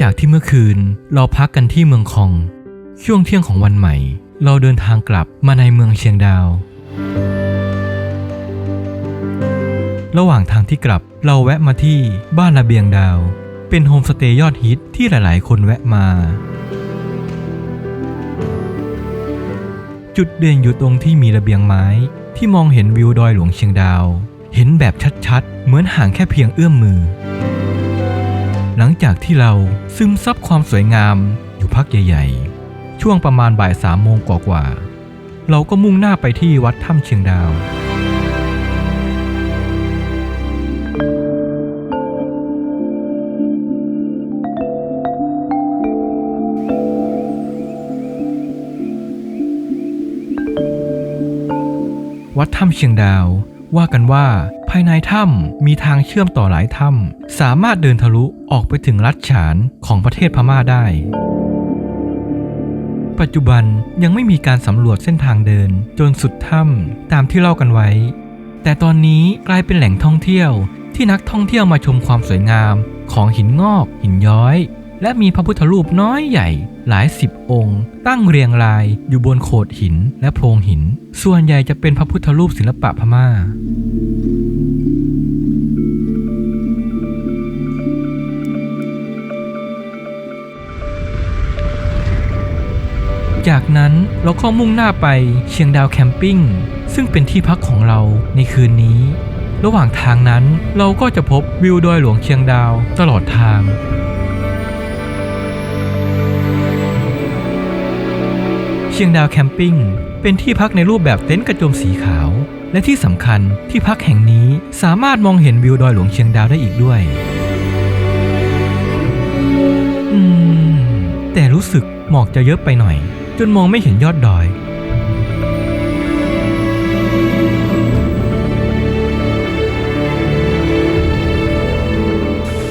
จากที่เมื่อคืน เราพักกันที่เมืองคอง ช่วงเที่ยงของวันใหม่ เราเดินทางกลับมาในเมืองเชียงดาว ระหว่างทางที่กลับเราแวะมาที่บ้านระเบียงดาว เป็นโฮมสเตย์ยอดฮิตที่หลาย ๆ คนแวะมา จุดเด่นอยู่ตรงที่มีระเบียงไม้ที่มองเห็นวิวดอยหลวงเชียงดาว เห็นแบบชัด ๆ เหมือนห่างแค่เพียงเอื้อมมือ หลังจากที่เราซึมซับความสวยงามอยู่พักใหญ่ๆ ช่วงประมาณบ่ายสามโมงกว่าๆ เราก็มุ่งหน้าไปที่วัดถ้ำเชียงดาว วัดถ้ำเชียงดาว ว่ากันว่า ภายในถ้ำมีทางเชื่อมต่อหลายถ้ำสามารถเดินทะลุออกไปถึงรัฐฉานของประเทศพม่าได้ ปัจจุบันยังไม่มีการสำรวจเส้นทางเดินจนสุดถ้ำตามที่เล่ากันไว้ แต่ตอนนี้กลายเป็นแหล่งท่องเที่ยวที่นักท่องเที่ยวมาชมความสวยงามของหินงอก หินย้อย และมีพระพุทธรูปน้อยใหญ่ หลายสิบองค์ ตั้งเรียงรายอยู่บนโขดหินและโพรงหิน ส่วนใหญ่จะเป็นพระพุทธรูปศิลปะพม่าจากนั้นเราก็มุ่งหน้าไปเชียงดาวแคมปิ้งซึ่งเป็นที่พักของเราในคืนนี้ ระหว่างทางนั้นเราก็จะพบวิวดอยหลวงเชียงดาวตลอดทาง ชียงดาวแคมปิ้งเป็นที่พักในรูปแบบเต็นท์กระโจมสีขาว และที่สำคัญที่พักแห่งนี้สามารถมองเห็นวิวดอยหลวงเชียงดาวได้อีกด้วย อืม แต่รู้สึกหมอกจะเยอะไปหน่อย จนมองไม่เห็นยอดดอย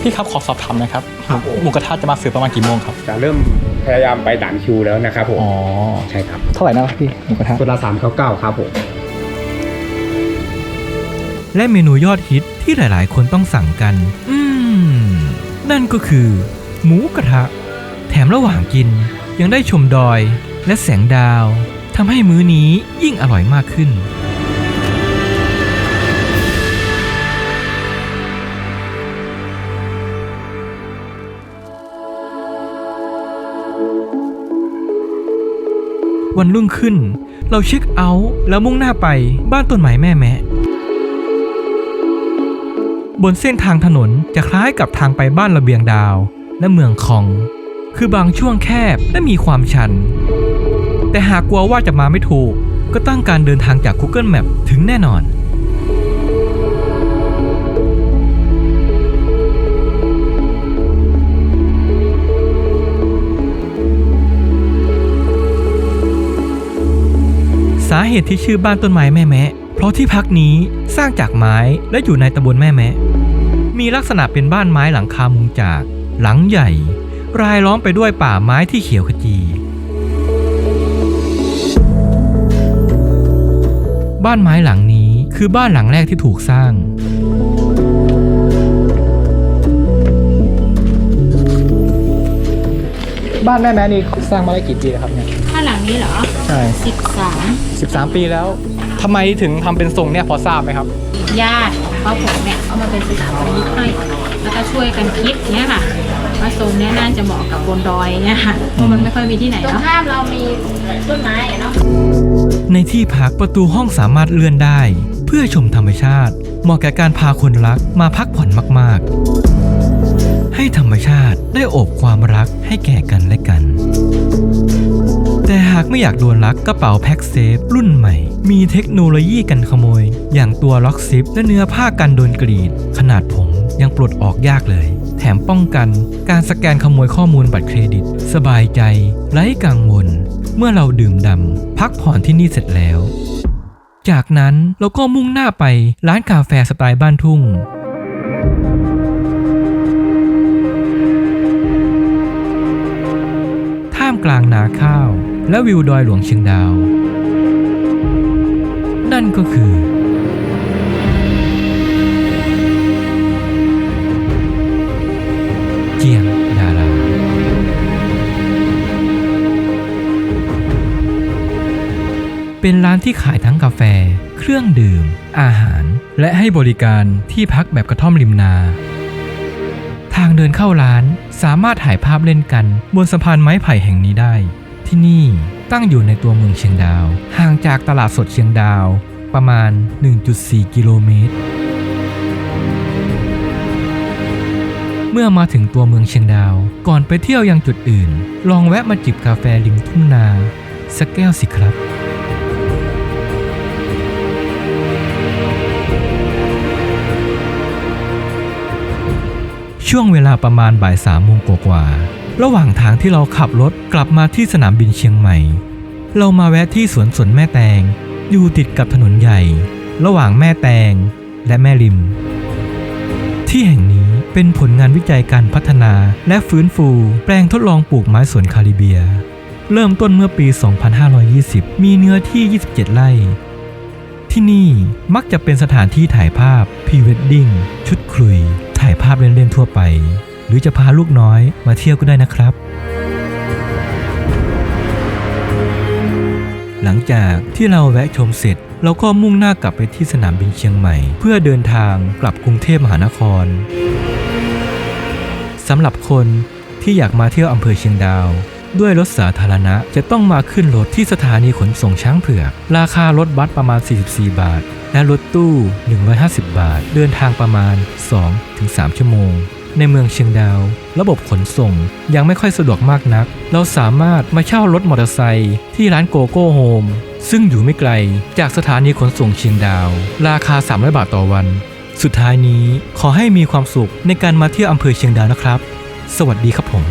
พี่ครับขอสอบถามหนะครับครับผมหมูกระทะจะมาเสิร์ฟประมาณกี่โมงครับ จะเริ่ม พยายามไปด่านคิวแล้วนะครับผมอ๋อ ใช่ครับเท่าไหร่นะครับพี่หมูกระทะตัวละสามเก้าเก้าครับผม และเมนูยอดฮิตที่หลาย ๆ คนต้องสั่งกัน อืม นั่นก็คือ หมูกระทะ แถมระหว่างกิน ยังได้ชมดอยและแสงดาวทำให้มื้อนี้ยิ่งอร่อยมากขึ้น วันรุ่งขึ้น เราเช็คเอาท์แล้วมุ่งหน้าไปบ้านต้นไม้แม่แมะบนเส้นทางถนนจะคล้ายกับทางไปบ้านระเบียงดาวและเมืองคอง คือบางช่วงแคบและมีความชัน แต่หากกลัวว่าจะมาไม่ถูก ก็ตั้งการเดินทางจาก Google Map ถึงแน่นอน เหตุที่ชื่อบ้านต้นไม้แม่แมะเพราะที่พักนี้สร้างจากไม้และอยู่ในตำบลแม่แมะมีลักษณะเป็นบ้านไม้หลังคามุงจาก หลังใหญ่ รายล้อมไปด้วยป่าไม้ที่เขียวขจี บ้านไม้หลังนี้คือบ้านหลังแรกที่ถูกสร้าง บ้านแม่แม่นี่สร้างมาได้กี่ปีแล้วครับเนี่ยบ้านหลังนี้เหรอใช่สิบสาม13 ปีแล้วทำไมถึงทำเป็นทรงเนี่ยพอทราบไหมครับ ญาติของพ่อผมเนี่ยเอามาเป็นสถาปนิกให้แล้วก็ช่วยกันคิดเนี่ยค่ะว่าทรงเนี้ยน่าจะเหมาะกับบนดอยเนี่ยค่ะเพราะมันไม่ค่อยมีที่ไหนตรงเนาะข้ามเรามีต้นไม้อะเนาะในที่พักประตูห้องสามารถเลื่อนได้ เพื่อชมธรรมชาติ เหมาะแก่การพาคนรักมาพักผ่อนมากๆ ให้ธรรมชาติได้โอบความรักให้แก่กันและกัน แต่หากไม่อยากโดนลักกระเป๋าแพ็กเซฟรุ่นใหม่ มีเทคโนโลยีกันขโมย อย่างตัวล็อกซิปและเนื้อผ้ากันโดนกรีด ขนาดผมยังปลดออกยากเลย แถมป้องกันการสแกนขโมยข้อมูลบัตรเครดิต สบายใจ ไร้กังวล เมื่อเราดื่มดำพักผ่อนที่นี่เสร็จแล้ว จากนั้นเราก็มุ่งหน้าไปร้านกาแฟสไตล์บ้านทุ่งามกลางนาข้าว และวิวดอยหลวงเชียงดาว นั่นก็คือ เจียงดาราเป็นร้านที่ขายทั้งกาแฟ เครื่องดื่ม อาหาร และให้บริการที่พักแบบกระท่อมริมนา ทางเดินเข้าร้านสามารถถ่ายภาพเล่นกัน บนสะพานไม้ไผ่แห่งนี้ได้ ที่นี่ตั้งอยู่ในตัวเมืองเชียงดาว ห่างจากตลาดสดเชียงดาว ประมาณ 1.4 กิโลเมตร เมื่อมาถึงตัวเมืองเชียงดาว ก่อนไปเที่ยวยังจุดอื่น ลองแวะมาจิบกาแฟริมทุ่งนา สักแก้วสิครับ ช่วงเวลาประมาณบ่ายสามโมงกว่าๆระหว่างทางที่เราขับรถกลับมาที่สนามบินเชียงใหม่ เรามาแวะที่สวนสนแม่แตง อยู่ติดกับถนนใหญ่ ระหว่างแม่แตงและแม่ริม ที่แห่งนี้เป็นผลงานวิจัยการพัฒนาและฟื้นฟู แปลงทดลองปลูกไม้สวนคาริเบีย เริ่มต้นเมื่อปี 2520 มีเนื้อที่ 27 ไร่ ที่นี่มักจะเป็นสถานที่ถ่ายภาพพรีเวดดิ้งชุดคุย ถ่ายภาพเล่นๆทั่วไป หรือจะพาลูกน้อยมาเที่ยวก็ได้นะครับ หลังจากที่เราแวะชมเสร็จ เราก็มุ่งหน้ากลับไปที่สนามบินเชียงใหม่ เพื่อเดินทางกลับกรุงเทพมหานครสำหรับคนที่อยากมาเที่ยวอำเภอเชียงดาว ด้วยรถสาธารณะจะต้องมาขึ้นรถที่สถานีขนส่งช้างเผือก ราคารถบัสประมาณ 44 บาท และรถตู้ 150 บาท เดินทางประมาณ 2-3 ชั่วโมง ในเมืองเชียงดาว ระบบขนส่งยังไม่ค่อยสะดวกมากนัก เราสามารถมาเช่ารถมอเตอร์ไซค์ที่ร้านโกโก้โฮมซึ่งอยู่ไม่ไกลจากสถานีขนส่งเชียงดาว ราคา 300 บาทต่อวัน สุดท้ายนี้ขอให้มีความสุขในการมาเที่ยวอำเภอเชียงดาวนะครับ สวัสดีครับผม